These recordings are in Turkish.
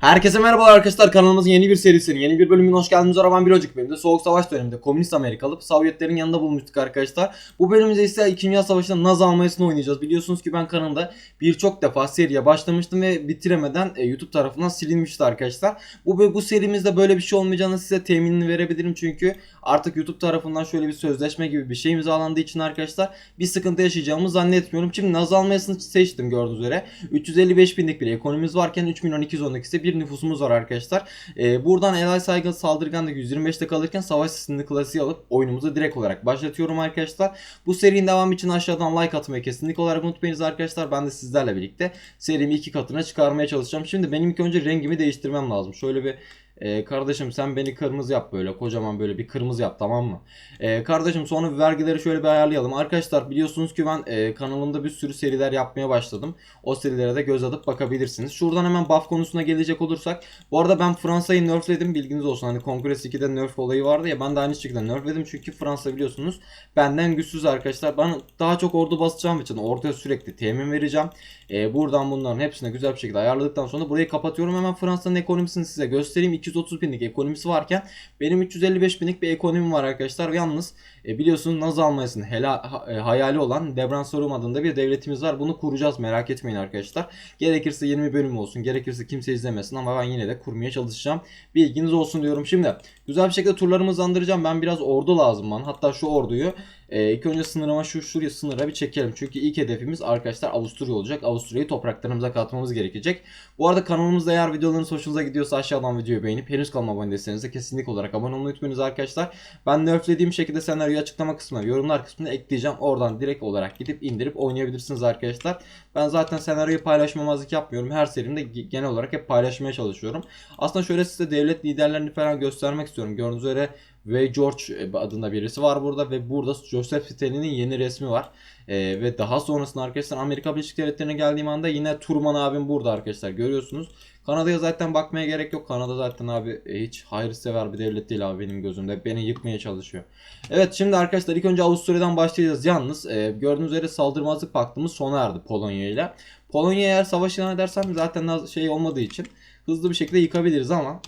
Herkese merhabalar arkadaşlar kanalımızın yeni bir serisinin yeni bir bölümüne hoş geldiniz. Ben bir önceki bölümde Soğuk Savaş döneminde Komünist Amerikalı Sovyetlerin yanında bulmuştuk arkadaşlar. Bu bölümümüzde ise 2. Dünya Savaşı'nda Naz almayasını oynayacağız. Biliyorsunuz ki ben kanalımda birçok defa seriye başlamıştım ve bitiremeden e, YouTube tarafından silinmişti arkadaşlar. Bu bu serimizde böyle bir şey olmayacağını size teminini verebilirim çünkü artık YouTube tarafından şöyle bir sözleşme gibi bir şey imzalandığı için arkadaşlar bir sıkıntı yaşayacağımı zannetmiyorum. Şimdi Naz almayasını seçtim gördüğünüz üzere. 355 binlik bir ekonomimiz varken 3 milyon 212 ise bir nüfusumuz var arkadaşlar. Ee, buradan Elay Saygı Saldırgan'da 125'te kalırken Savaş Sesini klasiği alıp oyunumuzu direkt olarak başlatıyorum arkadaşlar. Bu serinin devamı için aşağıdan like atmayı kesinlikle olarak unutmayınız arkadaşlar. Ben de sizlerle birlikte serimi iki katına çıkarmaya çalışacağım. Şimdi benim ilk önce rengimi değiştirmem lazım. Şöyle bir ee, kardeşim sen beni kırmızı yap böyle kocaman böyle bir kırmızı yap tamam mı? Ee, kardeşim sonra vergileri şöyle bir ayarlayalım. Arkadaşlar biliyorsunuz ki ben e, kanalımda bir sürü seriler yapmaya başladım. O serilere de göz atıp bakabilirsiniz. Şuradan hemen buff konusuna gelecek olursak. Bu arada ben Fransa'yı nerfledim bilginiz olsun. Hani Kongres 2'de nerf olayı vardı ya ben de aynı şekilde nerfledim. Çünkü Fransa biliyorsunuz benden güçsüz arkadaşlar. Ben daha çok ordu basacağım için ortaya sürekli temin vereceğim. Ee, buradan bunların hepsine güzel bir şekilde ayarladıktan sonra burayı kapatıyorum. Hemen Fransa'nın ekonomisini size göstereyim. 230 binlik ekonomisi varken benim 355 binlik bir ekonomim var arkadaşlar. Yalnız e, biliyorsunuz Naz almayasının hela, e, hayali olan Debransorum adında bir devletimiz var. Bunu kuracağız merak etmeyin arkadaşlar. Gerekirse 20 bölüm olsun. Gerekirse kimse izlemesin ama ben yine de kurmaya çalışacağım. Bilginiz olsun diyorum. Şimdi güzel bir şekilde turlarımızı andıracağım. Ben biraz ordu lazım bana. Hatta şu orduyu e, ilk önce sınırıma şu şuraya sınıra bir çekelim. Çünkü ilk hedefimiz arkadaşlar Avusturya olacak. Avusturya'yı topraklarımıza katmamız gerekecek. Bu arada kanalımızda eğer videolarınız hoşunuza gidiyorsa aşağıdan videoyu beğenip henüz kanalıma abone değilseniz de kesinlikle olarak abone olmayı unutmayınız arkadaşlar. Ben nerflediğim şekilde senaryoyu açıklama kısmına, yorumlar kısmına ekleyeceğim. Oradan direkt olarak gidip indirip oynayabilirsiniz arkadaşlar. Ben zaten senaryoyu paylaşmamazlık yapmıyorum. Her serimde ge- genel olarak hep paylaşmaya çalışıyorum. Aslında şöyle size devlet liderlerini falan göstermek istiyorum. Gördüğünüz üzere ve George e, adında birisi var burada ve burada Joseph Stalin'in yeni resmi var. Ee, ve daha sonrasında arkadaşlar Amerika Birleşik Devletleri'ne geldiğim anda yine Turman abim burada arkadaşlar görüyorsunuz. Kanada'ya zaten bakmaya gerek yok. Kanada zaten abi e, hiç hayırsever bir devlet değil abi benim gözümde. Beni yıkmaya çalışıyor. Evet şimdi arkadaşlar ilk önce Avusturya'dan başlayacağız. Yalnız e, gördüğünüz üzere saldırmazlık paktımız sona erdi Polonya ile. Polonya eğer savaş ilan edersem zaten şey olmadığı için hızlı bir şekilde yıkabiliriz ama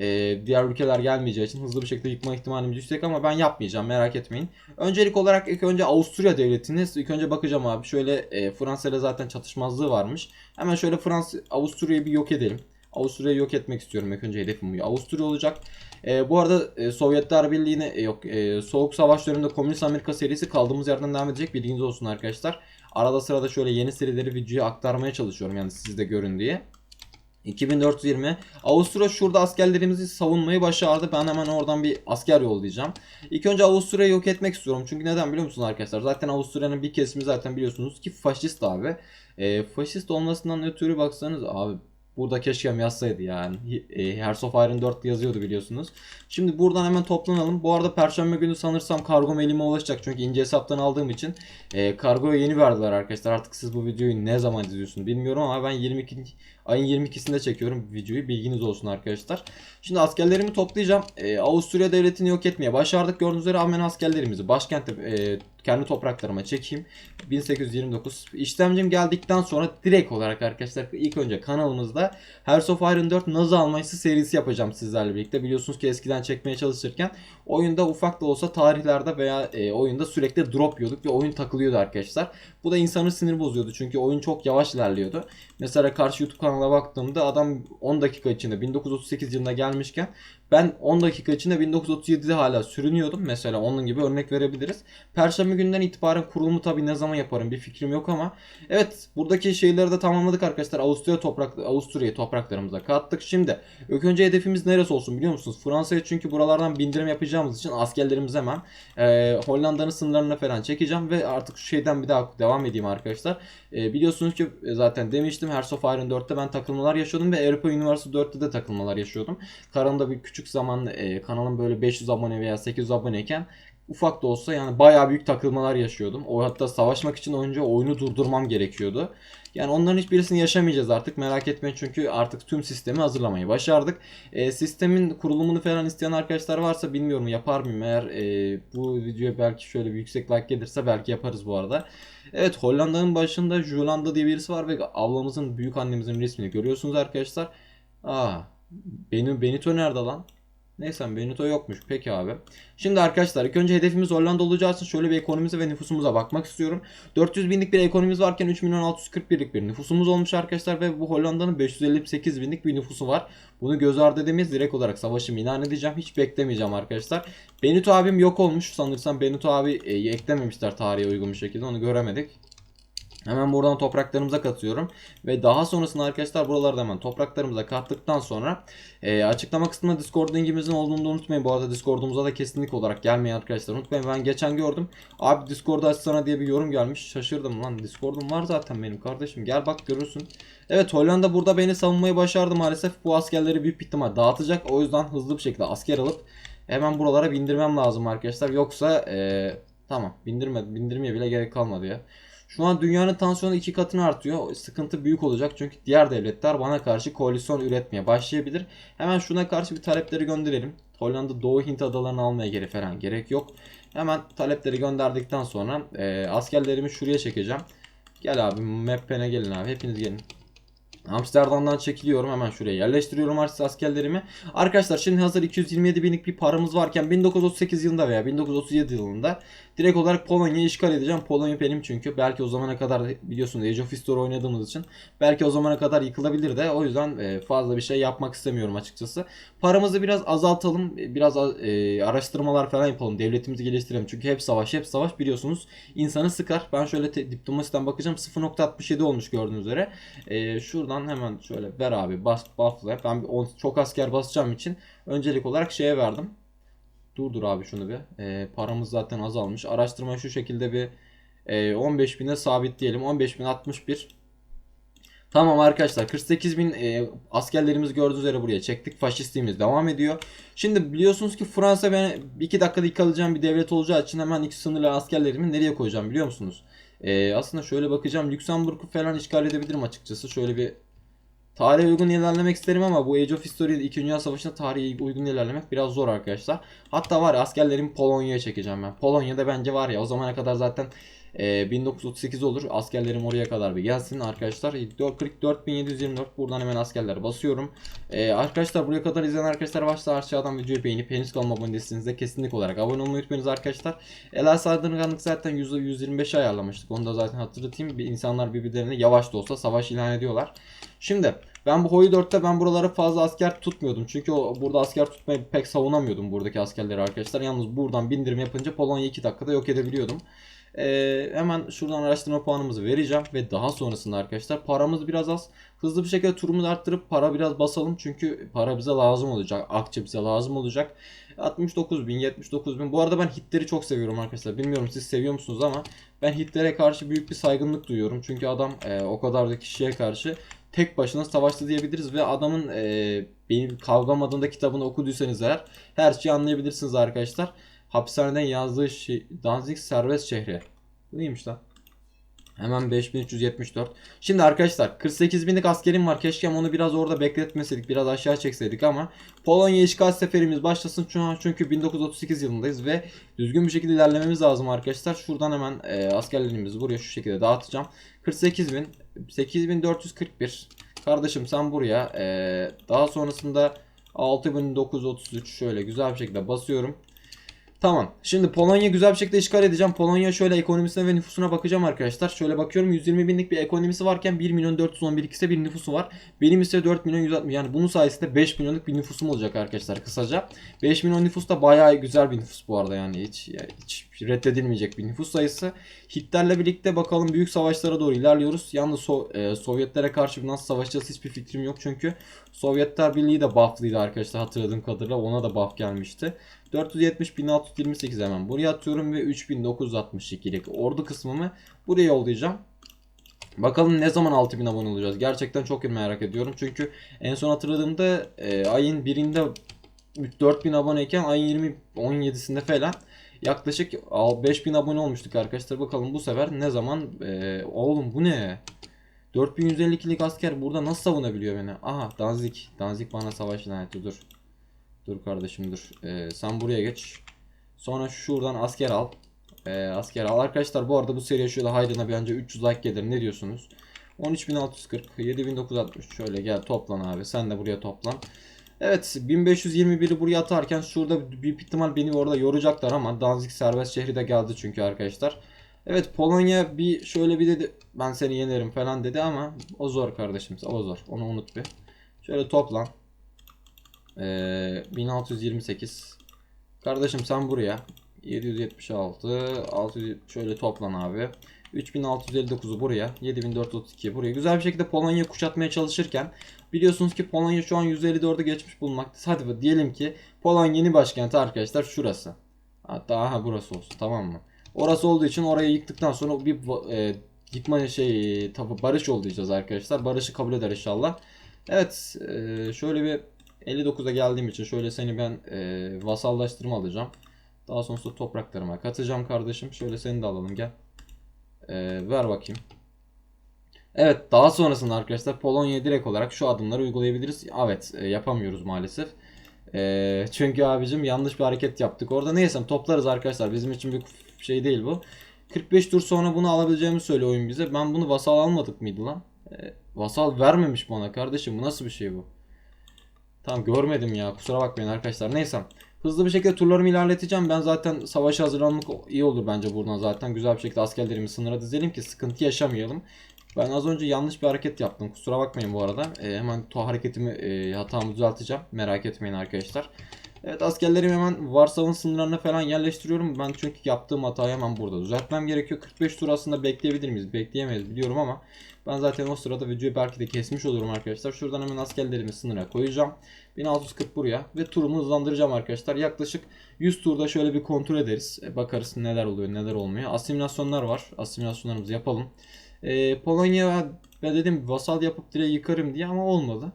e, diğer ülkeler gelmeyeceği için hızlı bir şekilde yıkma ihtimalimiz yüksek ama ben yapmayacağım merak etmeyin. Öncelik olarak ilk önce Avusturya devletini ilk önce bakacağım abi. Şöyle e, Fransa ile zaten çatışmazlığı varmış. Hemen şöyle Fransa Avusturya'yı bir yok edelim. Avusturya'yı yok etmek istiyorum. İlk önce hedefim bu. Avusturya olacak. E, bu arada e, Sovyetler Birliği'ne e, yok e, Soğuk Savaş döneminde Komünist Amerika serisi kaldığımız yerden devam edecek. Bilginiz olsun arkadaşlar. Arada sırada şöyle yeni serileri videoya aktarmaya çalışıyorum yani siz de görün diye. 2420. Avusturya şurada askerlerimizi savunmayı başardı. Ben hemen oradan bir asker yollayacağım. İlk önce Avusturya'yı yok etmek istiyorum. Çünkü neden biliyor musunuz arkadaşlar? Zaten Avusturya'nın bir kesimi zaten biliyorsunuz ki faşist abi. E, faşist olmasından ötürü baksanız abi burada keşke yazsaydı yani. E, Hearts of Iron 4 yazıyordu biliyorsunuz. Şimdi buradan hemen toplanalım. Bu arada perşembe günü sanırsam kargom elime ulaşacak. Çünkü ince hesaptan aldığım için e, kargoya yeni verdiler arkadaşlar. Artık siz bu videoyu ne zaman izliyorsunuz bilmiyorum ama ben 22 ayın 22'sinde çekiyorum videoyu. Bilginiz olsun arkadaşlar. Şimdi askerlerimi toplayacağım. E, Avusturya devletini yok etmeye başardık. Gördüğünüz üzere hemen askerlerimizi başkentte e, kendi topraklarıma çekeyim. 1829 işlemcim geldikten sonra direkt olarak arkadaşlar ilk önce kanalımızda Hearts of Iron 4 Nazi Almanyası serisi yapacağım sizlerle birlikte. Biliyorsunuz ki eskiden çekmeye çalışırken oyunda ufak da olsa tarihlerde veya e, oyunda sürekli drop yiyorduk ve oyun takılıyordu arkadaşlar. Bu da insanın sinir bozuyordu çünkü oyun çok yavaş ilerliyordu. Mesela karşı YouTube kanalına baktığımda adam 10 dakika içinde 1938 yılında gelmişken ben 10 dakika içinde 1937'de hala sürünüyordum. Mesela onun gibi örnek verebiliriz. Perşembe günden itibaren kurulumu tabii ne zaman yaparım bir fikrim yok ama evet buradaki şeyleri de tamamladık arkadaşlar. Avusturya toprak Avusturya'yı topraklarımıza kattık. Şimdi ilk önce hedefimiz neresi olsun biliyor musunuz? Fransa'ya çünkü buralardan bindirim yapacağımız için askerlerimizi hemen e, Hollanda'nın sınırlarına falan çekeceğim ve artık şu şeyden bir daha devam edeyim arkadaşlar. E, biliyorsunuz ki e, zaten demiştim Hearts of Iron 4'te ben takılmalar yaşıyordum ve Europa Universe 4'te de takılmalar yaşıyordum. Karan'da bir küçük zaman e, kanalım böyle 500 abone veya 800 aboneyken ufak da olsa yani bayağı büyük takılmalar yaşıyordum. O hatta savaşmak için önce oyunu durdurmam gerekiyordu. Yani onların hiçbirisini yaşamayacağız artık merak etmeyin çünkü artık tüm sistemi hazırlamayı başardık. E, sistemin kurulumunu falan isteyen arkadaşlar varsa bilmiyorum yapar mıyım eğer e, bu videoya belki şöyle bir yüksek like gelirse belki yaparız bu arada. Evet Hollanda'nın başında Jolanda diye birisi var ve ablamızın büyük annemizin resmini görüyorsunuz arkadaşlar. Aa, Benu, Benito nerede lan? Neyse Benito yokmuş. Peki abi. Şimdi arkadaşlar ilk önce hedefimiz Hollanda olacağı için şöyle bir ekonomimize ve nüfusumuza bakmak istiyorum. 400 binlik bir ekonomimiz varken 3 milyon 641'lik bir nüfusumuz olmuş arkadaşlar ve bu Hollanda'nın 558 binlik bir nüfusu var. Bunu göz ardı edemeyiz. Direkt olarak savaşımı ilan edeceğim. Hiç beklemeyeceğim arkadaşlar. Benito abim yok olmuş. Sanırsam Benito abi e, eklememişler tarihe uygun bir şekilde. Onu göremedik. Hemen buradan topraklarımıza katıyorum. Ve daha sonrasında arkadaşlar buralarda hemen topraklarımıza kattıktan sonra e, açıklama kısmında Discord linkimizin olduğunu da unutmayın. Bu arada Discord'umuza da kesinlik olarak gelmeyi arkadaşlar unutmayın. Ben geçen gördüm. Abi Discord'u açsana diye bir yorum gelmiş. Şaşırdım lan. Discord'um var zaten benim kardeşim. Gel bak görürsün. Evet Hollanda burada beni savunmayı başardı maalesef. Bu askerleri büyük ihtimal dağıtacak. O yüzden hızlı bir şekilde asker alıp hemen buralara bindirmem lazım arkadaşlar. Yoksa e, tamam bindirme, bindirmeye bile gerek kalmadı ya. Şu an dünyanın tansiyonu iki katına artıyor. Sıkıntı büyük olacak çünkü diğer devletler bana karşı koalisyon üretmeye başlayabilir. Hemen şuna karşı bir talepleri gönderelim. Hollanda Doğu Hint adalarını almaya geri falan gerek yok. Hemen talepleri gönderdikten sonra e, askerlerimi şuraya çekeceğim. Gel abi Meppen'e gelin abi hepiniz gelin. Amsterdam'dan çekiliyorum hemen şuraya yerleştiriyorum artık askerlerimi. Arkadaşlar şimdi hazır 227 binlik bir paramız varken 1938 yılında veya 1937 yılında direkt olarak Polonya'yı işgal edeceğim. Polonya benim çünkü. Belki o zamana kadar biliyorsunuz Age of History oynadığımız için belki o zamana kadar yıkılabilir de o yüzden e, fazla bir şey yapmak istemiyorum açıkçası. Paramızı biraz azaltalım. Biraz e, araştırmalar falan yapalım. Devletimizi geliştirelim. Çünkü hep savaş hep savaş biliyorsunuz. insanı sıkar. Ben şöyle diplomasiden bakacağım. 0.67 olmuş gördüğünüz üzere. E, şuradan hemen şöyle ver abi bas buff'la. Ben bir çok asker basacağım için öncelik olarak şeye verdim. Durdur abi şunu bir. E, paramız zaten azalmış. Araştırma şu şekilde bir e, 15.000'e sabitleyelim. 15.061 Tamam arkadaşlar 48 bin e, askerlerimiz gördüğünüz üzere buraya çektik. Faşistliğimiz devam ediyor. Şimdi biliyorsunuz ki Fransa ben 2 dakikada yıkılacağım bir devlet olacağı için hemen iki sınırlı askerlerimi nereye koyacağım biliyor musunuz? E, aslında şöyle bakacağım Lüksemburg'u falan işgal edebilirim açıkçası. Şöyle bir Tarihe uygun ilerlemek isterim ama bu Age of History'de 2. Dünya Savaşı'nda tarihe uygun ilerlemek biraz zor arkadaşlar. Hatta var ya askerlerimi Polonya'ya çekeceğim ben. Polonya'da bence var ya o zamana kadar zaten e, 1938 olur. Askerlerim oraya kadar bir gelsin arkadaşlar. 44.724 buradan hemen askerler basıyorum. E, arkadaşlar buraya kadar izleyen arkadaşlar varsa aşağıdan videoyu beğenip henüz kanalıma abone değilseniz de kesinlikle olarak abone olmayı unutmayınız arkadaşlar. Ela sardırganlık zaten %125'e ayarlamıştık. Onu da zaten hatırlatayım. İnsanlar birbirlerini yavaş da olsa savaş ilan ediyorlar. Şimdi ben bu Hoi 4'te ben buralara fazla asker tutmuyordum. Çünkü o, burada asker tutmayı pek savunamıyordum buradaki askerleri arkadaşlar. Yalnız buradan bindirim yapınca Polonya'yı 2 dakikada yok edebiliyordum. Ee, hemen şuradan araştırma puanımızı vereceğim ve daha sonrasında arkadaşlar paramız biraz az. Hızlı bir şekilde turumuzu arttırıp para biraz basalım çünkü para bize lazım olacak. Akçe bize lazım olacak. 69 bin, 79 bin. Bu arada ben hitleri çok seviyorum arkadaşlar. Bilmiyorum siz seviyor musunuz ama ben hitlere karşı büyük bir saygınlık duyuyorum. Çünkü adam e, o kadar da kişiye karşı tek başına savaştı diyebiliriz ve adamın e, benim Kavgam adında kitabını okuduysanız eğer her şeyi anlayabilirsiniz arkadaşlar. Hapishaneden yazdığı şey Danzig serbest şehri. Bu neymiş lan? Hemen 5374. Şimdi arkadaşlar 48 binlik askerim var. Keşke onu biraz orada bekletmeseydik. Biraz aşağı çekseydik ama Polonya işgal seferimiz başlasın. Şu an çünkü 1938 yılındayız ve düzgün bir şekilde ilerlememiz lazım arkadaşlar. Şuradan hemen e, askerlerimizi buraya şu şekilde dağıtacağım. 48 bin 8441 Kardeşim sen buraya e, daha sonrasında 6933 şöyle güzel bir şekilde basıyorum. Tamam. Şimdi Polonya güzel bir şekilde işgal edeceğim. Polonya şöyle ekonomisine ve nüfusuna bakacağım arkadaşlar. Şöyle bakıyorum 120 binlik bir ekonomisi varken 1 milyon 411 ise bir nüfusu var. Benim ise 4 milyon 160 yani bunun sayesinde 5 milyonluk bir nüfusum olacak arkadaşlar kısaca. 5 milyon nüfus da bayağı güzel bir nüfus bu arada yani hiç, yani hiç reddedilmeyecek bir nüfus sayısı. Hitler'le birlikte bakalım büyük savaşlara doğru ilerliyoruz. Yalnız so- e, Sovyetlere karşı nasıl savaşacağız hiçbir fikrim yok çünkü Sovyetler Birliği de bufflıydı arkadaşlar hatırladığım kadarıyla ona da buff gelmişti. 470 1628 hemen buraya atıyorum ve 3962'lik ordu kısmımı buraya yollayacağım. Bakalım ne zaman 6000 abone olacağız. Gerçekten çok merak ediyorum. Çünkü en son hatırladığımda e, ayın birinde 4000 aboneyken ayın 20 17'sinde falan yaklaşık 5000 abone olmuştuk arkadaşlar. Bakalım bu sefer ne zaman e, oğlum bu ne? 4152'lik asker burada nasıl savunabiliyor beni? Aha Danzig. Danzig bana savaş ilan etti dur. Dur kardeşim dur. Ee, sen buraya geç. Sonra şuradan asker al. Ee, asker al. Arkadaşlar bu arada bu seriye şöyle hayrına bir önce 300 like gelir. Ne diyorsunuz? 13640, 7960 şöyle gel toplan abi. Sen de buraya toplan. Evet 1521'i buraya atarken şurada büyük ihtimal beni orada yoracaklar ama Danzig serbest şehri de geldi çünkü arkadaşlar. Evet Polonya bir şöyle bir dedi ben seni yenerim falan dedi ama o zor kardeşim o zor onu unut bir. Şöyle toplan. Ee, 1628. Kardeşim sen buraya. 776. 600 şöyle toplan abi. 3659'u buraya. 7432 buraya. Güzel bir şekilde Polonya'yı kuşatmaya çalışırken biliyorsunuz ki Polonya şu an 154'ü geçmiş bulunmakta. Hadi diyelim ki Polonya yeni başkenti arkadaşlar şurası. Hatta aha burası olsun tamam mı? Orası olduğu için orayı yıktıktan sonra bir e, yıkma şey tabi barış olacağız arkadaşlar. Barışı kabul eder inşallah. Evet e, şöyle bir 59'a geldiğim için şöyle seni ben e, vasallaştırma alacağım. Daha sonrasında topraklarıma katacağım kardeşim. Şöyle seni de alalım gel. E, ver bakayım. Evet daha sonrasında arkadaşlar Polonya'ya direkt olarak şu adımları uygulayabiliriz. Evet e, yapamıyoruz maalesef. E, çünkü abicim yanlış bir hareket yaptık. Orada neyse toplarız arkadaşlar. Bizim için bir şey değil bu. 45 tur sonra bunu alabileceğimi söylüyor oyun bize. Ben bunu vasal almadık mıydı lan? E, vasal vermemiş bana kardeşim. Bu nasıl bir şey bu? Tamam görmedim ya. Kusura bakmayın arkadaşlar. Neyse. Hızlı bir şekilde turlarımı ilerleteceğim. Ben zaten savaşa hazırlanmak iyi olur bence buradan zaten. Güzel bir şekilde askerlerimi sınıra dizelim ki sıkıntı yaşamayalım. Ben az önce yanlış bir hareket yaptım. Kusura bakmayın bu arada. E, hemen to hareketimi e, hatamı düzelteceğim. Merak etmeyin arkadaşlar. Evet askerlerimi hemen Varsav'ın sınırlarına falan yerleştiriyorum. Ben çünkü yaptığım hatayı hemen burada düzeltmem gerekiyor. 45 tur aslında bekleyebilir miyiz? Bekleyemeyiz biliyorum ama ben zaten o sırada videoyu belki de kesmiş olurum arkadaşlar. Şuradan hemen askerlerimi sınıra koyacağım. 1640 buraya ve turumu hızlandıracağım arkadaşlar. Yaklaşık 100 turda şöyle bir kontrol ederiz. E, bakarız neler oluyor neler olmuyor. Asimilasyonlar var. Asimilasyonlarımızı yapalım. E, Polonya ben dedim vasal yapıp direkt yıkarım diye ama olmadı.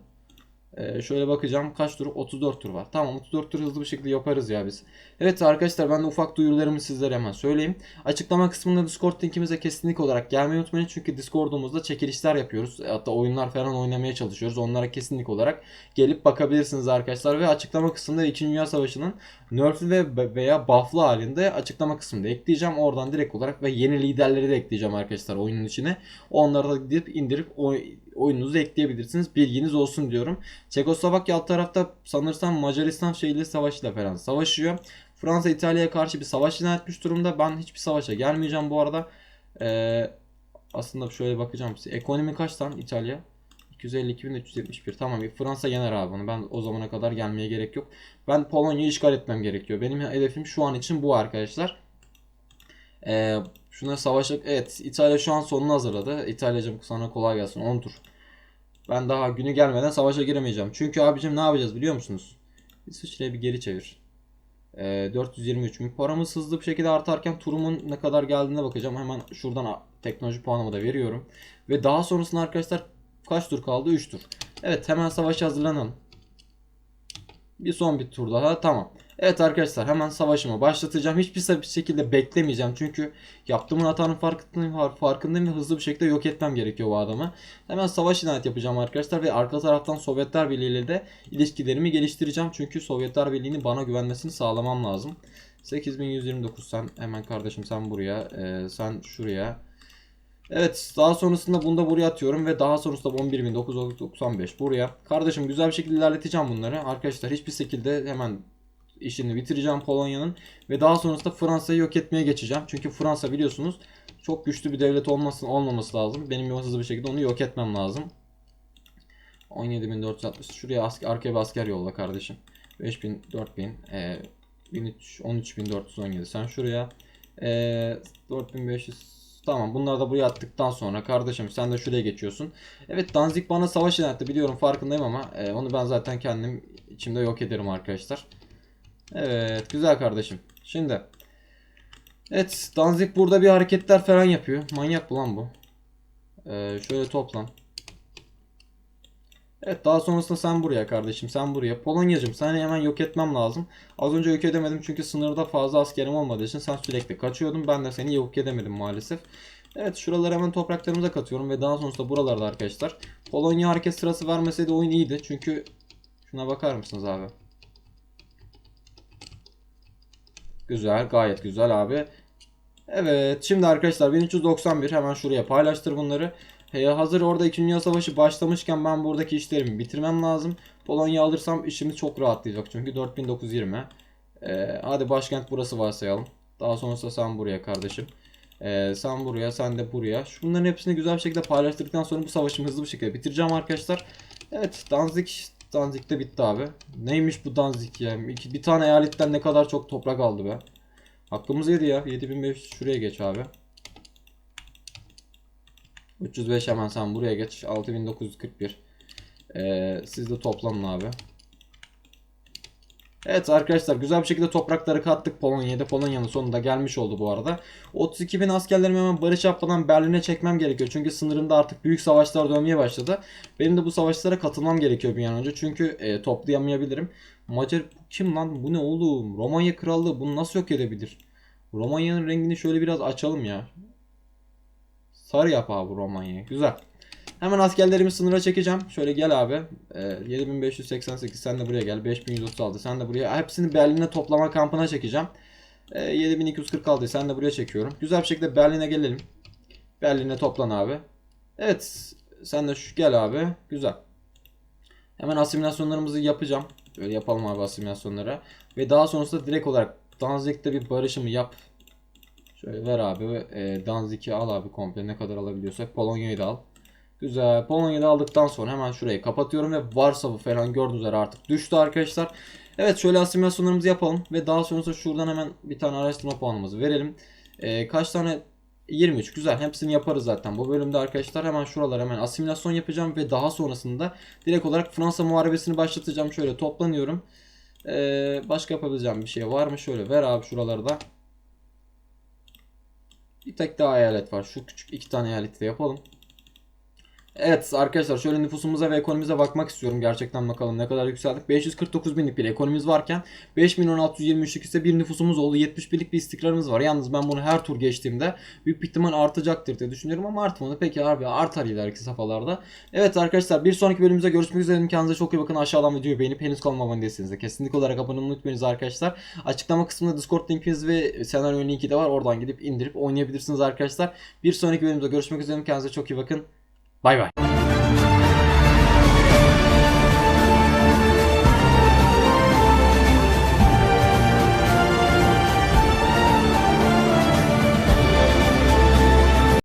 Ee, şöyle bakacağım kaç tur? 34 tur var. Tamam 34 tur hızlı bir şekilde yaparız ya biz. Evet arkadaşlar ben de ufak duyurularımı sizlere hemen söyleyeyim. Açıklama kısmında Discord linkimize kesinlikle olarak gelmeyi unutmayın. Çünkü Discord'umuzda çekilişler yapıyoruz. Hatta oyunlar falan oynamaya çalışıyoruz. Onlara kesinlikle olarak gelip bakabilirsiniz arkadaşlar. Ve açıklama kısmında 2. Dünya Savaşı'nın nerf'lü ve veya buff'lı halinde açıklama kısmında ekleyeceğim. Oradan direkt olarak ve yeni liderleri de ekleyeceğim arkadaşlar oyunun içine. Onları da gidip indirip oyununuzu ekleyebilirsiniz. Bilginiz olsun diyorum. Çekoslovakya alt tarafta sanırsam Macaristan şeyli savaşıyla falan savaşıyor. Fransa İtalya'ya karşı bir savaş ilan etmiş durumda. Ben hiçbir savaşa gelmeyeceğim bu arada. Ee, aslında şöyle bakacağım. Ekonomi kaç lan İtalya? 252.371. Tamam Fransa yener abi bunu. Ben o zamana kadar gelmeye gerek yok. Ben Polonya'yı işgal etmem gerekiyor. Benim hedefim şu an için bu arkadaşlar. Ee, şuna savaşa... Evet İtalya şu an sonunu hazırladı. İtalya'cım sana kolay gelsin. 10 tur. Ben daha günü gelmeden savaşa giremeyeceğim. Çünkü abicim ne yapacağız biliyor musunuz? İsviçre'ye bir geri çevir. Ee, 423 bin. Paramız hızlı bir şekilde artarken turumun ne kadar geldiğine bakacağım. Hemen şuradan teknoloji puanımı da veriyorum. Ve daha sonrasında arkadaşlar kaç tur kaldı? 3 tur. Evet hemen savaşa hazırlanalım. Bir son bir tur daha. Tamam. Evet arkadaşlar hemen savaşımı başlatacağım. Hiçbir şekilde beklemeyeceğim. Çünkü yaptığımın hatanın farkındayım, farkındayım ve hızlı bir şekilde yok etmem gerekiyor bu adamı. Hemen savaş inayet yapacağım arkadaşlar ve arka taraftan Sovyetler Birliği ile de ilişkilerimi geliştireceğim. Çünkü Sovyetler Birliği'nin bana güvenmesini sağlamam lazım. 8129 sen hemen kardeşim sen buraya, e, sen şuraya. Evet daha sonrasında bunu da buraya atıyorum ve daha sonrasında 11.995 buraya. Kardeşim güzel bir şekilde ilerleteceğim bunları. Arkadaşlar hiçbir şekilde hemen işini bitireceğim Polonya'nın ve daha sonrasında Fransa'yı yok etmeye geçeceğim. Çünkü Fransa biliyorsunuz çok güçlü bir devlet olmasın olmaması lazım. Benim hızlı bir şekilde onu yok etmem lazım. 17.460 şuraya asker, arkaya bir asker yolla kardeşim. 5000 4000 e, 13417 sen şuraya e, 4500 Tamam bunları da buraya attıktan sonra kardeşim sen de şuraya geçiyorsun. Evet Danzig bana savaş ilan biliyorum farkındayım ama e, onu ben zaten kendim içimde yok ederim arkadaşlar. Evet güzel kardeşim. Şimdi. Evet Danzig burada bir hareketler falan yapıyor. Manyak bu lan bu. Ee, şöyle toplan. Evet daha sonrasında sen buraya kardeşim sen buraya. Polonyacım seni hemen yok etmem lazım. Az önce yok edemedim çünkü sınırda fazla askerim olmadığı için sen sürekli kaçıyordun. Ben de seni yok edemedim maalesef. Evet şuraları hemen topraklarımıza katıyorum ve daha sonrasında buralarda arkadaşlar. Polonya hareket sırası vermeseydi oyun iyiydi. Çünkü şuna bakar mısınız abi? Güzel gayet güzel abi. Evet şimdi arkadaşlar 1391 hemen şuraya paylaştır bunları. He, hazır orada 2. Dünya Savaşı başlamışken ben buradaki işlerimi bitirmem lazım. Polonya alırsam işimiz çok rahatlayacak çünkü 4920. Ee, hadi başkent burası varsayalım. Daha sonrasında sen buraya kardeşim. Ee, sen buraya, sen de buraya. Şunların hepsini güzel bir şekilde paylaştırdıktan sonra bu savaşımı hızlı bir şekilde bitireceğim arkadaşlar. Evet, Danzig Danzig de bitti abi. Neymiş bu Danzig ya? İki, bir tane eyaletten ne kadar çok toprak aldı be. Hakkımız yedi ya. 7500 şuraya geç abi. 305 hemen sen buraya geç. 6941. Ee, siz de toplanın abi. Evet arkadaşlar güzel bir şekilde toprakları kattık Polonya'da. Polonya'nın sonunda gelmiş oldu bu arada. 32 bin askerlerimi hemen barış yapmadan Berlin'e çekmem gerekiyor. Çünkü sınırımda artık büyük savaşlar dönmeye başladı. Benim de bu savaşlara katılmam gerekiyor bir an önce. Çünkü e, toplayamayabilirim. Macar kim lan? Bu ne oğlum? Romanya krallığı bunu nasıl yok edebilir? Romanya'nın rengini şöyle biraz açalım ya. Sarı yap abi Romanya'yı. Güzel. Hemen askerlerimi sınıra çekeceğim. Şöyle gel abi. Ee, 7588 sen de buraya gel. 5136 sen de buraya. Hepsini Berlin'e toplama kampına çekeceğim. Ee, 7246 sen de buraya çekiyorum. Güzel bir şekilde Berlin'e gelelim. Berlin'e toplan abi. Evet. Sen de şu gel abi. Güzel. Hemen asimilasyonlarımızı yapacağım. Böyle yapalım abi asimilasyonları. Ve daha sonrasında direkt olarak Danzig'de bir barışımı yap. Şöyle ver abi. E, Danzig'i al abi komple ne kadar alabiliyorsak. Polonya'yı da al. Güzel. Polonya'yı da aldıktan sonra hemen şurayı kapatıyorum ve Varsov'u falan gördüğünüz üzere artık düştü arkadaşlar. Evet şöyle asimilasyonlarımızı yapalım ve daha sonrasında şuradan hemen bir tane araştırma puanımızı verelim. E, kaç tane? 23 güzel. Hepsini yaparız zaten bu bölümde arkadaşlar. Hemen şuralara hemen asimilasyon yapacağım ve daha sonrasında direkt olarak Fransa muharebesini başlatacağım. Şöyle toplanıyorum. Ee, başka yapabileceğim bir şey var mı? Şöyle ver abi şuraları da. Bir tek daha eyalet var. Şu küçük iki tane eyaleti de yapalım Evet arkadaşlar şöyle nüfusumuza ve ekonomimize bakmak istiyorum. Gerçekten bakalım ne kadar yükseldik. 549 binlik bir ekonomimiz varken 5623'lük ise bir nüfusumuz oldu. 70 binlik bir istikrarımız var. Yalnız ben bunu her tur geçtiğimde büyük bir ihtimal artacaktır diye düşünüyorum ama artmadı. Peki abi artar ileriki safhalarda. Evet arkadaşlar bir sonraki bölümümüzde görüşmek üzere. Kendinize çok iyi bakın. Aşağıdan videoyu beğenip henüz kanalıma abone değilseniz de kesinlikle olarak abone olmayı unutmayınız arkadaşlar. Açıklama kısmında Discord linkiniz ve senaryo linki de var. Oradan gidip indirip oynayabilirsiniz arkadaşlar. Bir sonraki bölümde görüşmek üzere. Kendinize çok iyi bakın. Bay bay.